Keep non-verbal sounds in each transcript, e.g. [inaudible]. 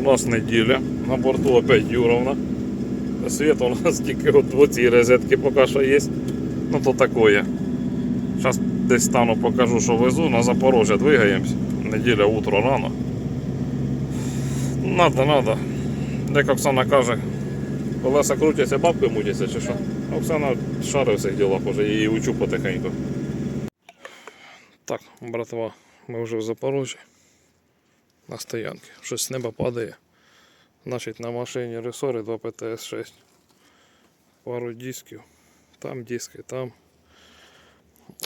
У нас неділя, на борту опять Юровна. Світ у нас тільки от в цій розетці поки що є. Ну то такое. Зараз десь стану покажу, що везу. На Запорожжя двигаємось. Неділя утро рано. Надо, надо. Як Оксана каже, колеса крутяться, бабки мутяться чи що. Оксана шари в цих ділах уже, її учу потихеньку. Так, братва, ми вже в Запорожжі. На стоянці. Щось з неба падає. Значить на машині ресори 2 ПТС-6. Пару дисків. Там диски, там.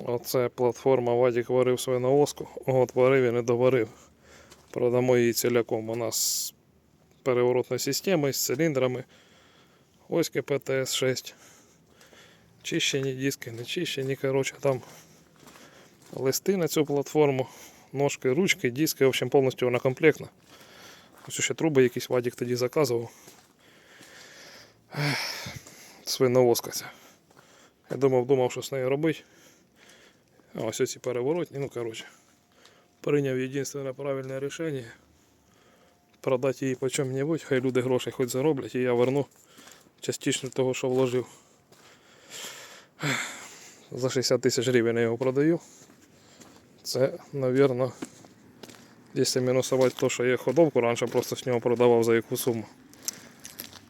Оце платформа Вадік варив свиновоску. От варив і не доварив. Продамо її ціляком. У нас переворотна система з циліндрами. Ось ПТС-6. Чищені диски, не чищені. Коротше, там листи на цю платформу, ножки, ручки, диски, в общем, повністю вона комплектна. Ось ще труби якісь Вадік тоді заказував. Свиновозка ця. Я думав, думав, що з нею робити. А ось оці переворотні, ну коротше. Прийняв єдине правильне рішення. Продати її по чому-небудь, хай люди гроші хоч зароблять, і я верну частично того, що вложив. За 60 тисяч гривень я його продаю. Це, мабуть, Якщо мінусувати те, що я ходовку раніше просто з нього продавав за яку суму.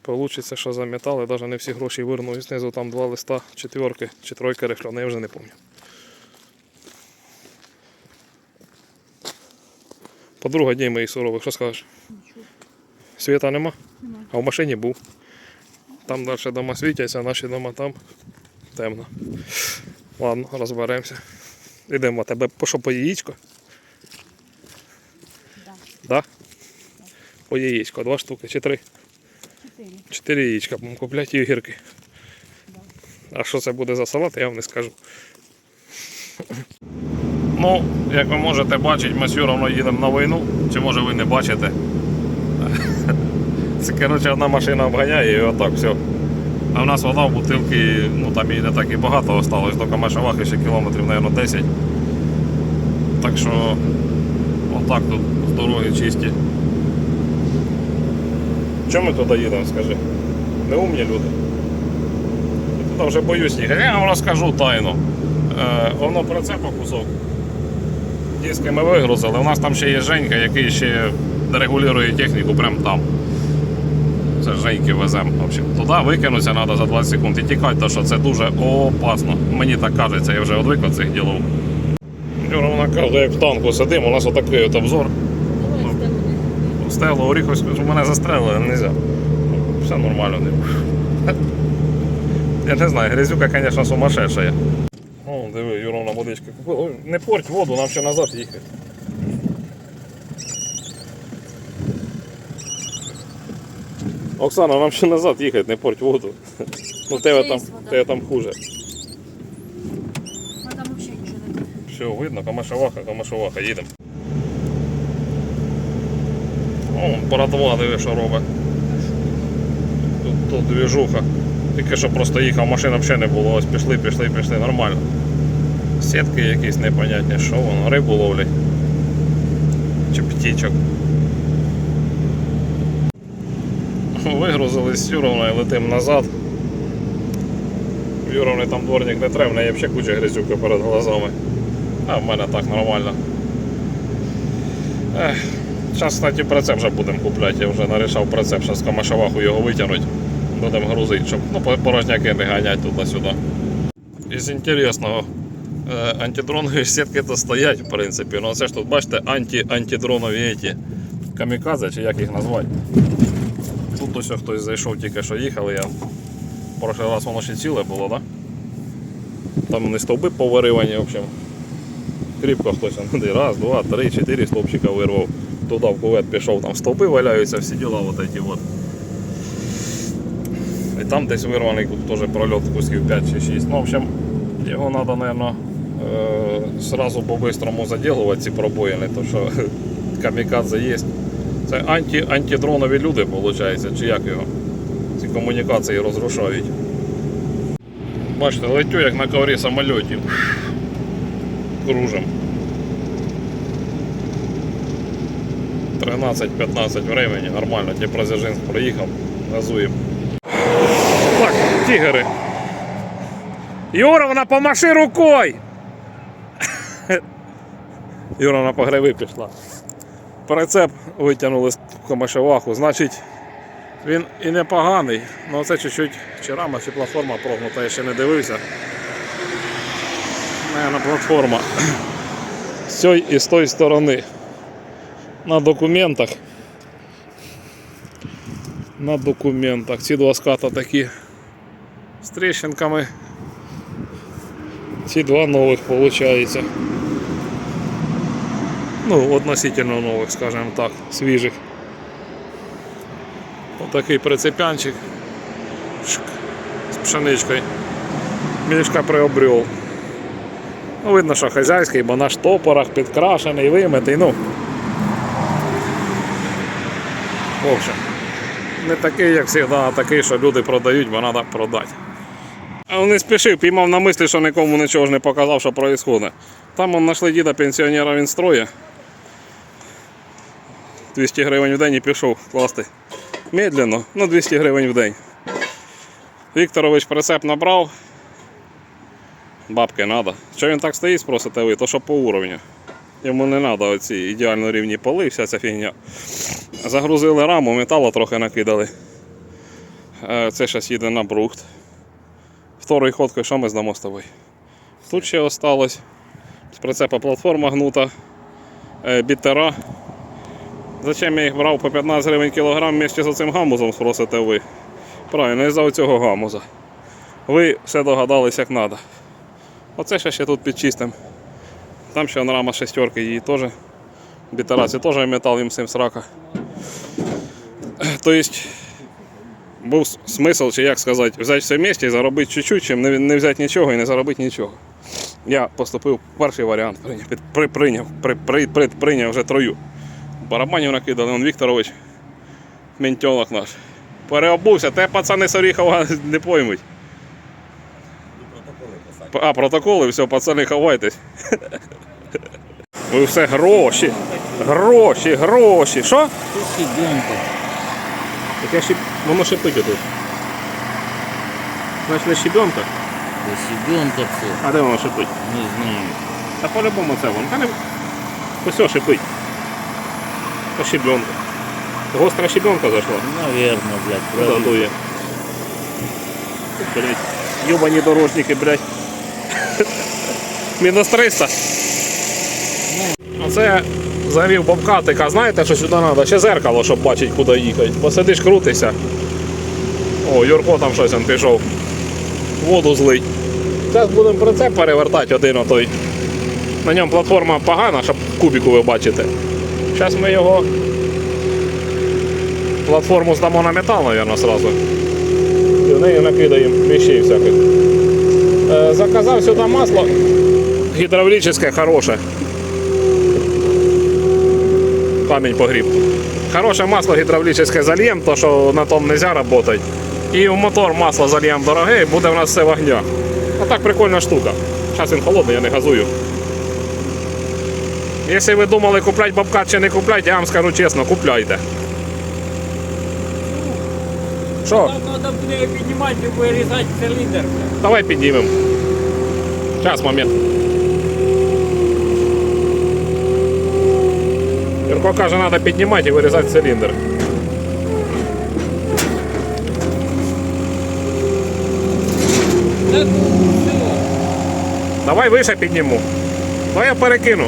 Получиться, що за метал, я навіть не всі гроші верну. І знизу там два листа, четверки чи тройка рихляна, я вже не пам'ятаю. Подруга дней моїх сурових, що скажеш? Нічого. Світа нема? Нема. А в машині був. Там далі дома світяться, а наші дома там темно. Ладно, розберемося. Ідемо тебе що по яєчко? Да. Да? По яєчко, два штуки чи три? Чотири. Чотири яєчка будемо купляти і огірки. А що це буде за салат, я вам не скажу. Ну, як ви можете бачити, ми все одно їдемо на війну. Чи може ви не бачите? [laughs] Це коротше одна машина обганяє і отак все. А в нас вода в бутилки, ну там її не так і багато осталось, до Камешавахи ще кілометрів, мабуть, 10. Так що отак тут з дороги чисті. Чому ми туди їдемо, скажи? Не умні люди. Я туди вже боюсь їхати. Я вам розкажу тайну. Е, воно прицепа кусок. Диски ми вигрузили. У нас там ще є Женька, який ще регулює техніку прямо там. Це Женьки веземо. В общем, туди викинутися треба за 20 секунд і тікати, тому що це дуже опасно. Мені так кажеться, я вже одвик від цих ділов. Юра, вона каже, як в танку сидимо, у нас отакий от обзор. Стело оріхось, щоб мене застрелили, не можна. Все нормально. Я не знаю, грязюка, звісно, сумасшедшая. О, диви, Юровна водичка купила. Не порть воду, нам ще назад їхати. Оксана, нам ще назад їхати, не порть воду. Ну, тебе там, тебе там хуже. А там взагалі нічого не буде. Все, видно, камашаваха, камашаваха, їдемо. О, братва, диви, що робить. Тут, тут двіжуха. Тільки що просто їхав, машин взагалі не було. Ось пішли, пішли, пішли, нормально. Сітки якісь непонятні, що воно, рибу ловлять. Чи птічок. Вигрузили з Юровна і летимо назад. В Юровни там дворник не треба, в неї взагалі куча грязюки перед глазами. А в мене так нормально. Ех, Зараз, кстати, прицеп вже будемо купляти. Я вже нарішав прицеп, зараз камашаваху його витягнути. Будемо грузити, щоб ну, порожняки не ганять туди-сюди. Із інтересного, е, антидронові сітки то стоять, в принципі. Ну це ж тут, бачите, анті, антидронові еті. Камікадзе, чи як їх назвати. Тут ось хтось зайшов тільки що їхали. Я... Прошлий раз воно ще ціле було, так? Да? Там не стовби поваривані, в общем. Кріпко хтось он, раз, два, три, чотири стовпчика вирвав. Туди в кувет пішов, там стовпи валяються, всі діла вот эти вот. І там десь вирваний теж прольот кусків 5 чи 6. Ну, в общем, його треба, мабуть, сразу по-бистрому заділувати ці пробоїни, тому що [laughs] камікадзе є. Це анті, антидронові люди, виходить, чи як його? Ці комунікації розрушають. Бачите, летю як на коврі самольотів. Кружем. 13-15 времени, нормально, Дніпродзержинськ проїхав, газуємо. Так, тігери. Юровна, помаши рукой! [laughs] Юровна по пішла. Прицеп витягнули з комашеваху, значить він і непоганий, але це чуть-чуть чи рама, чи платформа прогнута, я ще не дивився. Наверно, платформа [clears throat] з цієї і з тої сторони. На документах. На документах. Ці два ската такі з тріщинками. Ці два нових виходить. Ну, относительно нових, скажімо так, свіжих. Отакий прицепянчик з пшеничкою. Мішка приобрел. Ну, видно, що хазяйський, бо на штопорах підкрашений, вимитий, ну. В общем, не такий, як завжди, а такий, що люди продають, бо треба продати. А не спішив, піймав на мислі, що нікому нічого ж не показав, що відбувається. Там он знайшли діда пенсіонера, він строє. 200 гривень в день і пішов класти. Медленно, ну 200 гривень в день. Вікторович прицеп набрав. Бабки треба. Що він так стоїть, спросите ви, то що по уровню. Йому не треба оці ідеально рівні поли, вся ця фігня. Загрузили раму, металу трохи накидали. Е, Це зараз їде на брухт. Вторий ходкою, що ми здамо з тобою? Тут ще осталось. З прицепа платформа гнута, е, бітера. Зачем я їх брав по 15 гривень кілограм вместе з цим гамузом, спросите ви. Правильно, із-за цього гамуза. Ви все догадались як треба. Оце ще, ще тут підчистим. Там ще рама шестерки її теж. Бітераці теж метал їм всім срака. Тобто був смисл, чи як сказати, взяти все вместе і заробити чуть-чуть, чим не, не взяти нічого і не заробити нічого. Я поступив перший варіант, прийняв, при, прийняв, при, при, при, прийняв вже трою. Барабанів накидали, он Вікторович, ментьолок наш. Переобувся, те пацани з Оріхова [laughs] не поймуть. А, протоколи, все, пацани, ховайтесь. [laughs] Ви все гроші. Гроші, гроші. Що? Яке щеб... Воно шипить тут. Значить не щебенка. Це щебенка це. А де воно шипить? Не знаю. Та по-любому це воно. Та не... Ось шипить. Та щебенка. Гостра щебенка зайшла. Наверно, блядь, правильно. Задує. Блять. Йобані дорожники, блять. Мінус 300. Оце завів бобкатика. Знаєте, що сюди треба? Ще зеркало, щоб бачити, куди їхати. Посидиш, крутишся. О, Юрко там щось он пішов. Воду злить. Зараз будемо прицеп перевертати один отой. На ньому платформа погана, щоб кубіку ви бачите. Зараз ми його платформу здамо на метал, мабуть, сразу. І в неї накидаємо вещей всяких. Е, заказав сюди масло гідравлічне хороше. Камінь погріб. Хороше масло гідравлічне зальєм, то що на тому не можна працювати. І в мотор масло зальєм дороге, і буде в нас все в огнях. А так прикольна штука. Зараз він холодний, я не газую. Якщо ви думали купляти бабкат чи не купляти, я вам скажу чесно, купляйте. Що? Надо буде піднімати і вирізати циліндр. Давай піднімемо. Час, момент. Юрко каже, треба піднімати і вирізати циліндр. Давай вище підніму. Давай я перекину.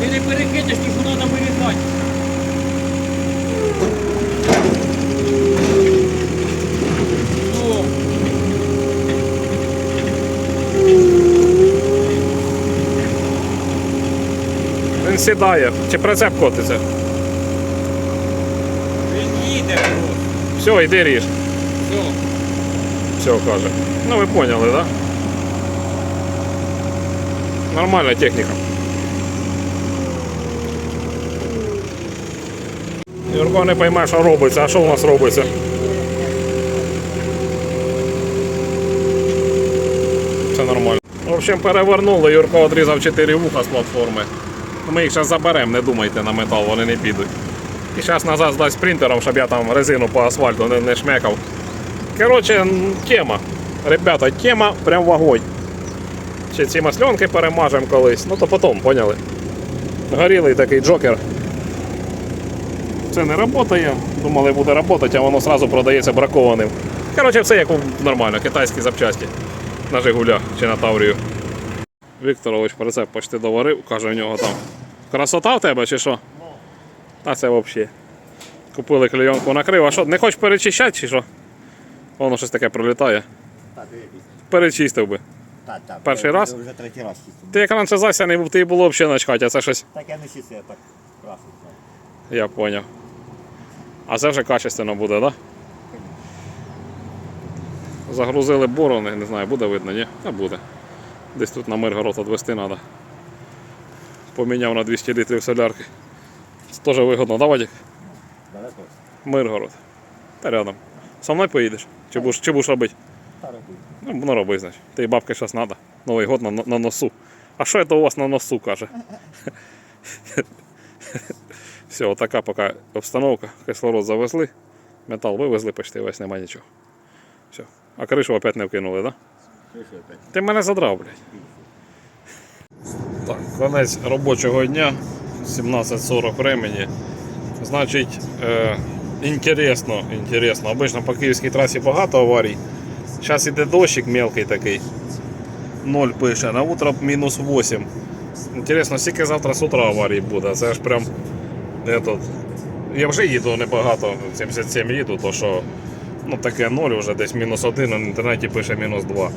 Ти не перекинеш, ті, що треба вирізати. Він сідає. Чи прицеп котиться? він їде. Все, йди ріж. Все. Все каже. Ну ви поняли, так? Да? Нормальна техніка. Юрко не пойме, що робиться, а що у нас робиться? Все нормально. В общем, перевернули, Юрко відрізав 4 вуха з платформи. Ми їх зараз заберемо, не думайте на метал, вони не підуть. І зараз назад здасть принтером, щоб я там резину по асфальту не, не шмекав. Коротше, тема. Ребята, тема прям вогонь. Ще ці масленки перемажемо колись, ну то потім, поняли? Горілий такий джокер. Це не працює. Думали, буде працювати, а воно одразу продається бракованим. Коротше, все як нормально, китайські запчасті. На Жигулях чи на Таврію. Вікторович прицеп почти доварив, каже, в нього там. Красота в тебе чи що? А це взагалі. Купили клейонку накрив. А що, не хочеш перечищати чи що? Воно щось таке пролітає. Перечистив би. Так, так. Перший я раз? Вже третій раз чистив. Ти як раніше засяний був, ти і було взагалі начхати, а це щось. Так я не чистив, я так красив. Я поняв. А це вже качественно буде, так? Да? Загрузили борони, не знаю, буде видно, ні? А буде. Десь тут на Миргород відвести треба. Поміняв на 200 літрів солярки. Це теж вигодно, да, Вадик? Далеко? Миргород. Та рядом. Со мною поїдеш? Чи будеш, чи будеш робити? Та роби. Ну, ну роби, значить. Ти бабки зараз треба. Новий год на, на носу. А що це у вас на носу каже? Все, отака поки обстановка. Кислород завезли, метал вивезли почти весь, нема нічого. Все. А кришу опять не вкинули, так? Да? Ти мене задрав, блядь. Так, конець робочого дня, 17.40 времени. Значить, е, інтересно, інтересно. Обично по київській трасі багато аварій. Зараз іде дощик мелкий такий. 0 пише, на утро мінус 8. Інтересно, скільки завтра з утра аварій буде. Це ж прям. Этот, я вже їду небагато, 77 їду, то що ну, таке 0 вже десь мінус 1, на інтернеті пише мінус 2.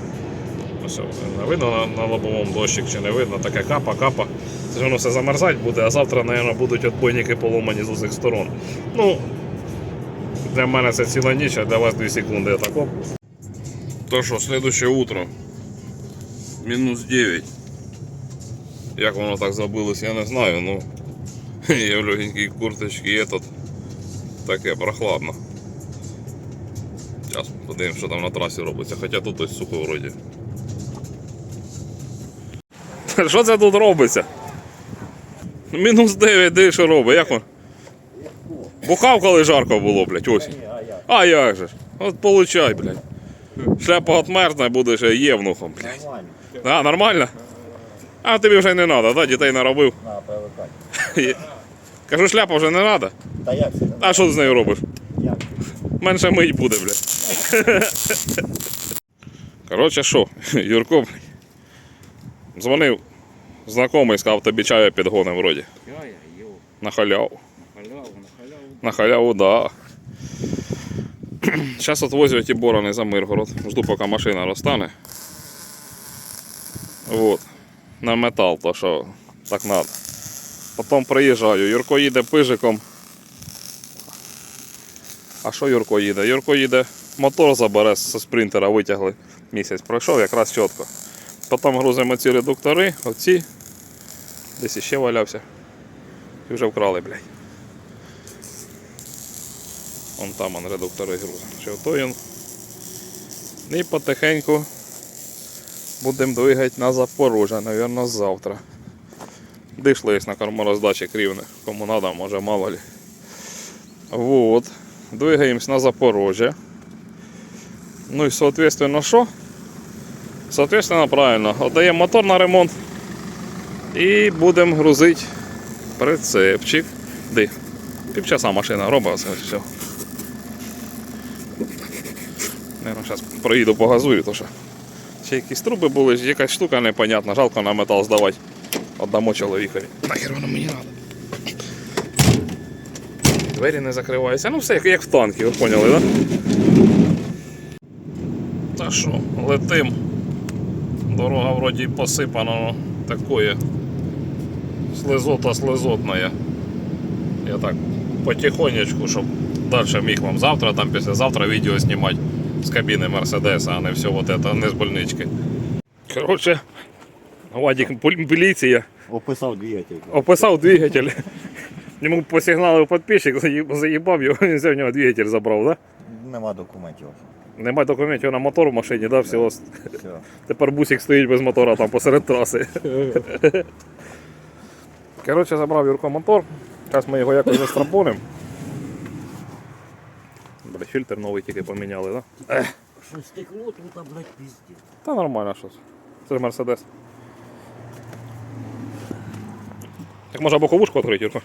Ось, не видно на, на лобовому дощик чи не видно, таке капа, капа. Це ж воно все замерзати буде, а завтра, мабуть, будуть отбойники поломані з усіх сторон. Ну, для мене це ціла ніч, а для вас 2 секунди так оп. То що, слідуще утро. Мінус 9. Як воно так забилось, я не знаю, ну. [laughs] Я в легенькій курточці і тут таке прохладно. Зараз подивимось, що там на трасі робиться, хоча тут ось сухо вроді. Що [laughs] це тут робиться? Мінус 9, де що робить? Як он? Бухав, коли жарко було, блядь, осінь. А. А як же ж? От получай, блядь. Шляпа отмерзне, будеш євнухом, блядь. Нормально. А, нормально? А тобі вже не треба, да? Дітей наробив. На, привикай. Кажу, шляпа вже не треба. Та як це? А що ти з нею робиш? Як? Менше мить буде, блядь. Коротше, що, Юрко, блядь, дзвонив знайомий, сказав, тобі чаю підгоним вроді. Я, йо, На халяву. халяву, на халяву. На халяву, да. Зараз отвозю ті борони за Миргород. Жду, поки машина розтане. Вот. На метал, то що так надо. Потім приїжджаю. Юрко їде пижиком. А що Юрко їде? Юрко їде, мотор забере з спринтера, витягли. Місяць пройшов, якраз чітко. Потім грузимо ці редуктори, оці. Десь іще валявся. І вже вкрали, блядь. Вон там он редуктори грузимо. Ще він. І потихеньку будемо двигати на Запорожжя, мабуть, завтра. Дійшли на кормороздачі рівне. Кому надо, може мало ли. Вот. Двигаємось на Запорожжя. Ну і соответственно що? Соответственно, правильно. Отдаємо мотор на ремонт. І будемо грузити прицепчик. Де? Півчаса машина робить все. Наверно, зараз проїду погазую, то що. Ще якісь труби були, якась штука непонятна, жалко на метал здавати. Отдамо чоловікові. Нахер воно мені треба. Двері не закриваються. Ну все, як, як в танки, ви поняли, так? Да? Та що, летим. Дорога вроді посипана, но такое. Слизота слизотная. Я так потихонечку, щоб далі міг вам завтра, там післязавтра відео знімати з кабіни Мерседеса, а не все вот это, не з больнички. Коротше, Вадик, поліція Описав двигатель. описав двигатель. Йому посигналив підписчик, заї- заїбав його, [laughs] він взяв нього двигатель забрав, да? Нема документів. Немає документів на мотор в машині, да, всього. Все. Тепер бусик стоїть без мотора там посеред траси. [laughs] Коротше, забрав Юрко мотор. Зараз ми його якось застрапонимо. блядь, фільтр новий тільки поміняли, да? Що стекло тут, блядь, пиздец. Та нормально щось. Це ж Мерседес. Так може боковушку відкрити, Юрко?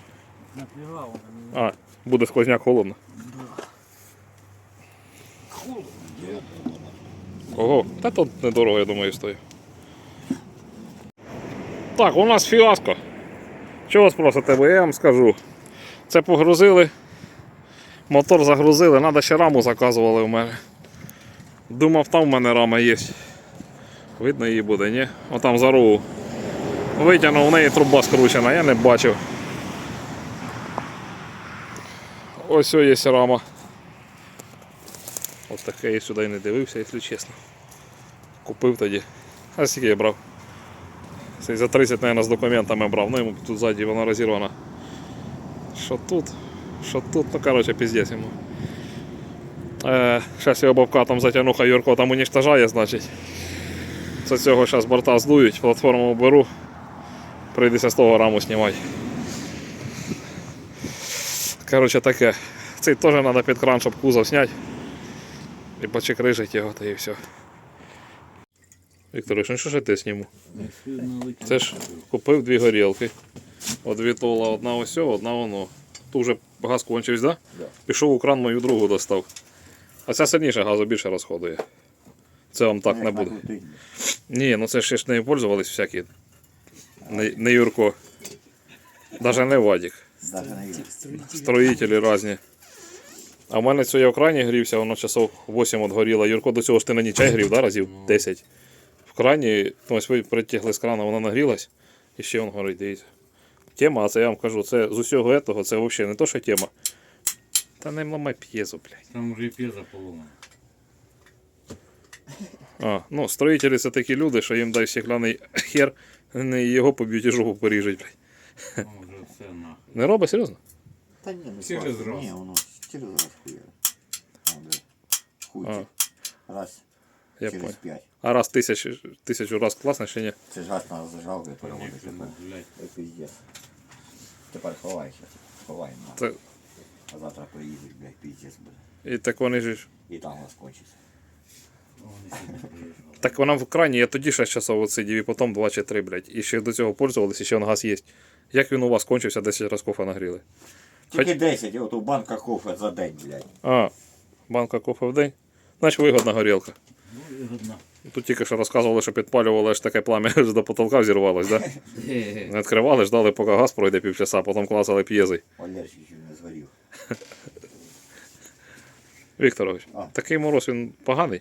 А, буде сквозняк холодно. Ого, та тут недорого, я думаю, стоїть. Так, у нас фіаско. Чого спросите, бо я вам скажу. Це погрузили. Мотор загрузили, треба ще раму заказували в мене. Думав, там в мене рама є. Видно її буде, ні? Отам за рогу. Витягнув, у неї труба скручена, я не бачив. Ось ось є рама. Ось таке я сюди не дивився, якщо чесно. Купив тоді. А скільки я брав? Це за 30, мабуть, з документами брав. Ну йому тут ззаді вона розірвана. Що тут? Що тут? Ну коротше піздець йому. Е, зараз його бабка там затягнуха Юрко там уніштажає, значить. З цього зараз борта здують, платформу беру. Прийдеться з того раму знімати. Коротше таке. Цей теж треба під кран, щоб кузов зняти. І почекрижити його, та і все. Вікторович, ну що ж я ти зніму? Це ж купив дві горілки. От Вітола одна ось, одна воно. Тут вже газ кончився, да? Да. Пішов у кран мою другу достав. А ця сильніше газу більше розходує. Це вам так не буде. Ні, ну це ж ж не пользувались всякі. Не, не Юрко. Даже не Вадік. Даже не. Строїтелі різні. А в мене це я в крані грівся, воно часов 8 от горіло. Юрко до цього ж ти на чай грів, да, разів 10. В крані, ну, ось ви притягли з крана, вона нагрілась, і ще він горить, дивіться. Тема, а це я вам кажу, це з усього этого, це взагалі не то, що тема. Та не ламай п'єзу, блядь. Там уже п'єза поломана. А, ну, строїтелі це такі люди, що їм дай стекляний хер, не його поб'ють і жопу поріжуть, блядь. Там вже все нахуй. Не робить, серйозно? Та ні, не Через класно. раз. Ні, воно через раз. Хуй. Раз Я через понял. п'ять. А раз тисячу, тисячу раз класно чи ні? Це ж газ нас зажав, я переводить Ні, тепер. блядь. Ой, пиздец. Тепер ховайся. Ховай на. Це, А завтра приїдуть, блядь, пиздец буде. і так вони ж. І там у вас кончиться. Вони сьогодні приїжджали. Так вона в крані, я тоді 6 часов отсидів, і потім 2 чи 3, блядь. І ще до цього пользувалися, і ще он газ є. Як він у вас кончився, 10 раз кофе нагріли? Тільки 10, от у банка кофе за день, блядь. А, банка кофе в день. Значить вигодна горілка. Ну, вигодно. Тут тільки що розказували, що підпалювали аж таке плам'я аж до потолка взірвалось, да? Не відкривали, ждали, поки газ пройде півчаса, потім класили п'єзий. Олежки чуть не згорів. Вікторович, А. такий мороз він поганий.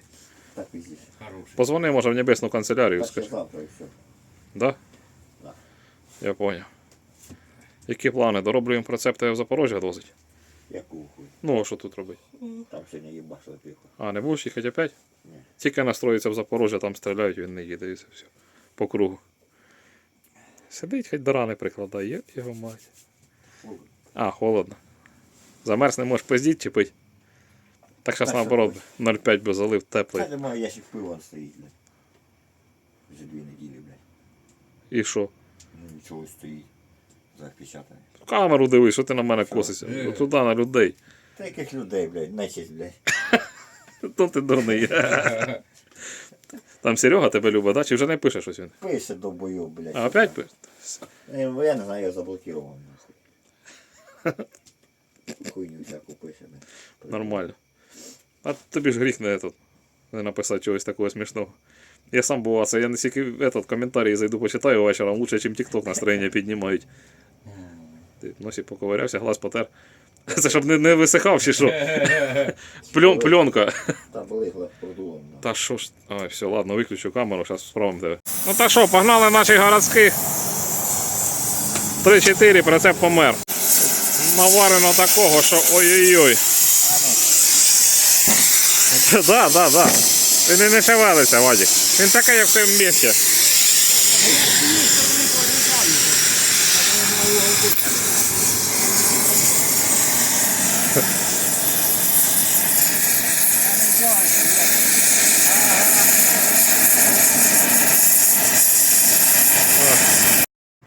Так пиздец. Хороший. Позвони, може, в небесну канцелярію, Так скажи. завтра і все. Да? Да. Я поняв. Які плани? Дороблюємо рецепти в Запорожжя возить? Яку хуй. Ну, а що тут робити? Там сьогодні їбашили тихо. А, не будеш їхати опять? Ні. Тільки настроїться в Запорожжя, там стріляють, він не їде і все. все. По кругу. Сидить, хоч до рани прикладає, є його мать. Холодно. А, холодно. Замерз не можеш пиздіть чи пить. Так зараз наоборот, 0,5 би залив Та теплий. немає ящик пива стоїть, блядь. Вже дві неділі, блядь. І що? Ну нічого стоїть. Запечатане. В камеру дивись, що ти на мене косишся. Е. Ну, Туди на людей. Та яких людей, блядь, нечість, блядь. [laughs] То ти дурний. Там Серега тебе любить, да? чи вже не пише щось він? Пише довбойов, блядь. А опять пише? Бо Я не знаю, я заблокував, нахуй. Хуйню всяку пише, блядь. Нормально. А тобі ж гріх не, этот, не написати чогось такого смішного. Я сам бував, це я не тільки этот коментарі зайду, почитаю вечором, лучше, ніж TikTok настроєння піднімають. Ти носі поковирявся, глаз потер. Це щоб не, не висихав чи що? [laughs] Пльон, пленка. Там були глав Та що ж. Ой, все, ладно, виключу камеру, зараз справимо тебе. Ну та що, погнали наших городських. 3-4, прицеп помер. Наварено такого, що ой-ой-ой. Да, да, да. Він і не шевелиться, Вадик. Він такий, як в цьому місці.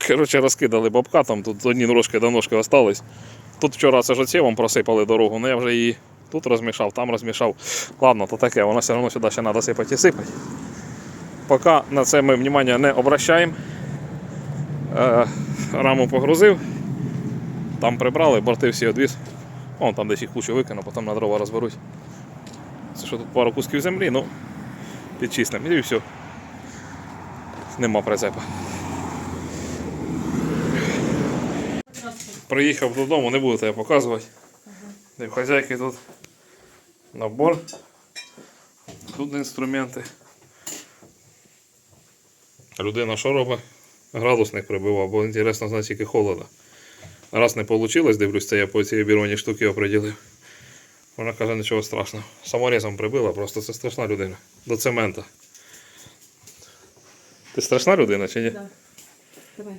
Коротше, розкидали бабка, там тут одні ножки до ножки остались. Тут вчора це ж просипали дорогу, але я вже її Тут розмішав, там розмішав. Ладно, то таке, воно все одно сюди ще треба сипати і сипати. Поки на це ми внимання не обращаємо. Е, раму погрузив, там прибрали, борти всі одвіз. Вон там десь їх кучу викину, потім на дрова розберуть. Це що тут пару кусків землі, ну підчиснемо і все. Нема прицепа. Приїхав додому, не буду тебе показувати. Де хазяйки тут набор. Тут інструменти. Людина що робить? Градусник прибивав, бо інтересно знати, скільки холода. Раз не вийшло, дивлюсь, це я по цій бірмані штуки оприділив. Вона каже, нічого страшного. Саморізом прибила, просто це страшна людина. До цемента. Ти страшна людина чи ні? Да. Давай.